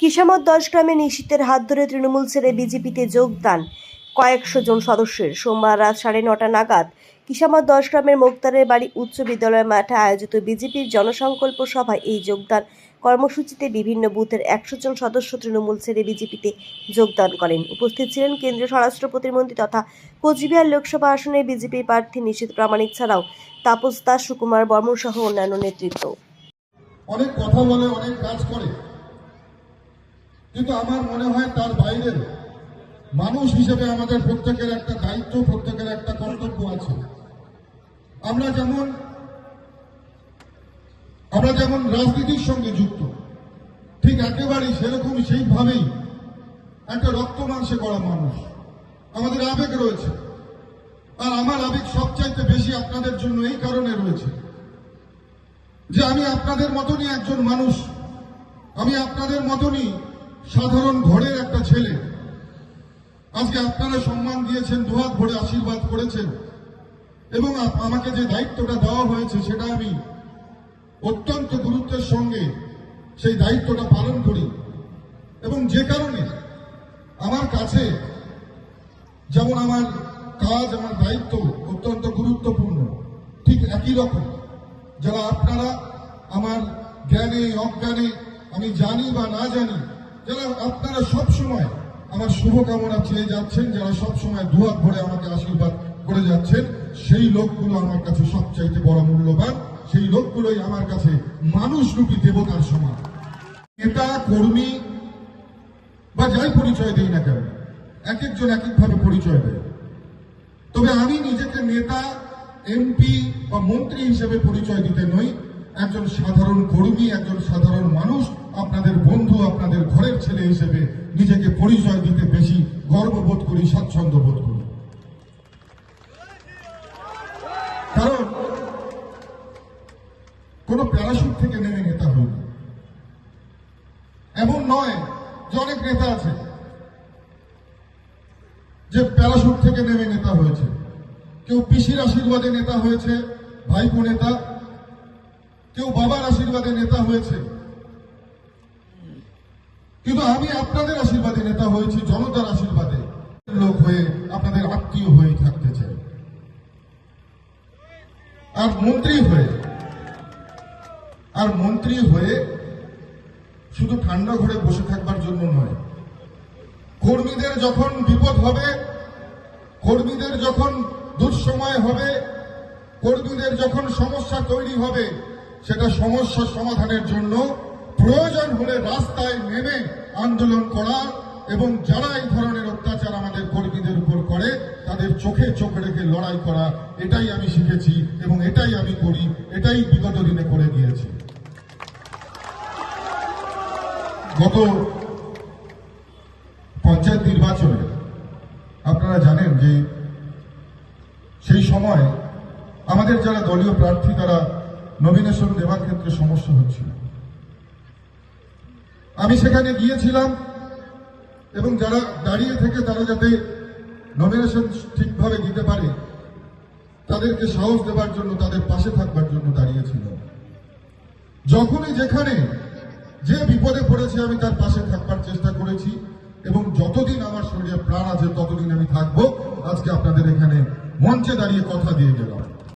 কিসামত দশ গ্রামে নিশীতের হাত ধরে তৃণমূল ছেড়ে বিজেপিতে যোগদান কয়েকশো জন সদস্যের। সোমবার রাত সাড়ে নটা নাগাদ কিসামত দশ গ্রামের মোক্তারের বাড়ি উচ্চ বিদ্যালয় মাঠে আয়োজিত বিজেপির জনসংকল্প সভায় এই যোগদান কর্মসূচিতে বিভিন্ন বুথের একশো জন সদস্য তৃণমূল ছেড়ে বিজেপিতে যোগদান করেন। উপস্থিত ছিলেন কেন্দ্রীয় স্বরাষ্ট্র প্রতিমন্ত্রী তথা কোচবিহার লোকসভা আসনে বিজেপি প্রার্থী নিশীত প্রামাণিক ছাড়াও তাপস দাস, সুকুমার বর্মন সহ অন্যান্য নেতৃত্ব। অনেক কথা বলে, অনেক কাজ করে। কিন্তু আমার মনে হয় তার বাইরে মানুষ হিসেবে আমাদের প্রত্যেকের একটা দায়িত্ব, প্রত্যেকের একটা কর্তব্য আছে। আমরা যেমন আমরা যেমন রাজনীতির সঙ্গে যুক্ত, ঠিক একেবারেই সেরকম সেইভাবেই একটা রক্ত মাংসে করা মানুষ। আমাদের আবেগ রয়েছে। আর আমার আবেগ সবচাইতে বেশি আপনাদের জন্য এই কারণে রয়েছে যে আমি আপনাদের মতনই একজন মানুষ। আমি আপনাদের মতনই সাধারণ ঘরের একটা ছেলে। আজকে আপনারা সম্মান দিয়েছেন, দুহাত ভরে আশীর্বাদ করেছেন। এবং আমাকে যে দায়িত্বটা দেওয়া হয়েছে সেটা আমি অত্যন্ত গুরুত্বের সঙ্গে সেই দায়িত্বটা পালন করি। এবং যে কারণে আমার কাছে যেমন আমার কাজ, আমার দায়িত্ব অত্যন্ত গুরুত্বপূর্ণ, ঠিক একই রকম। যারা আপনারা আমার জ্ঞানে, অজ্ঞানে আমি জানি বা না জানি যারা আপনারা সব সময় আমার শুভকামনা চেয়ে যাচ্ছেন, যারা সব সময় দুহাত ভরে আমাকে আশীর্বাদ করে যাচ্ছেন, সেই লোকগুলো আমার কাছে সবচাইতে বড় মূল্যবান, সেই লোকগুলোই আমার কাছে মানুষ রূপী দেবতার সমান। নেতা, কর্মী, বা যাই পরিচয় দেই না কেন এক একজন এক একভাবে পরিচয় দেয়। তবে আমি নিজেকে নেতা, এমপি বা মন্ত্রী হিসেবে পরিচয় দিতে নই, একজন সাধারণ কর্মী, একজন সাধারণ মানুষ আপনাদের বন্ধু, আপনাদের ঘরের ছেলে হিসেবে নিজেকে পরিচয় দিতে বেশি গর্ববোধ করি, স্বাচ্ছন্দ্য বোধ করি। কারণ কোন প্যারাশুট থেকে নেমে নেতা হইনি এমন নয় যে অনেক নেতা আছে যে প্যারাশুট থেকে নেমে নেতা হয়েছে। কেউ পিসির আশীর্বাদে নেতা হয়েছে, ভাইপো নেতা, কেউ বাবার আশীর্বাদে নেতা হয়েছে। কিন্তু আমি আপনাদের আশীর্বাদে নেতা হয়েছি, জনতার আশীর্বাদে। লোক হয়ে আপনাদের আত্মীয় হয়ে থাকতে চাই। আর মন্ত্রী হয়ে, আর মন্ত্রী হয়ে শুধু ঠান্ডা ঘরে বসে থাকবার জন্য নয়। কর্মীদের যখন বিপদ হবে, কর্মীদের যখন দুঃসময় হবে, কর্মীদের যখন সমস্যা তৈরি হবে, সেটা সমস্যা সমাধানের জন্য প্রয়োজন হলে রাস্তায় নেমে আন্দোলন করা এবং যারা এই ধরনের অত্যাচার আমাদের কর্মীদের উপর করে, তাদের চোখে চোখ রেখে লড়াই করা, এটাই আমি শিখেছি এবং এটাই আমি করি, এটাই বিগত দিনে করে গিয়েছি গত পঞ্চায়েত নির্বাচনে আপনারা জানেন যে সেই সময় আমাদের যারা দলীয় প্রার্থী, তারা নমিনেশন দেওয়ার ক্ষেত্রে সমস্যা হচ্ছিল। আমি সেখানে গিয়েছিলাম এবং যারা দাঁড়িয়ে থেকে তারা যাতে নমিনেশন ঠিকভাবে দিতে পারে, তাদেরকে সাহস দেওয়ার জন্য, তাদের পাশে থাকবার জন্য দাঁড়িয়েছিল। যখনই যেখানে যে বিপদে পড়েছে আমি তার পাশে থাকবার চেষ্টা করেছি এবং যতদিন আমার শরীরে প্রাণ আছে ততদিন আমি থাকব। আজকে আপনাদের এখানে মঞ্চে দাঁড়িয়ে কথা দিয়ে গেলাম।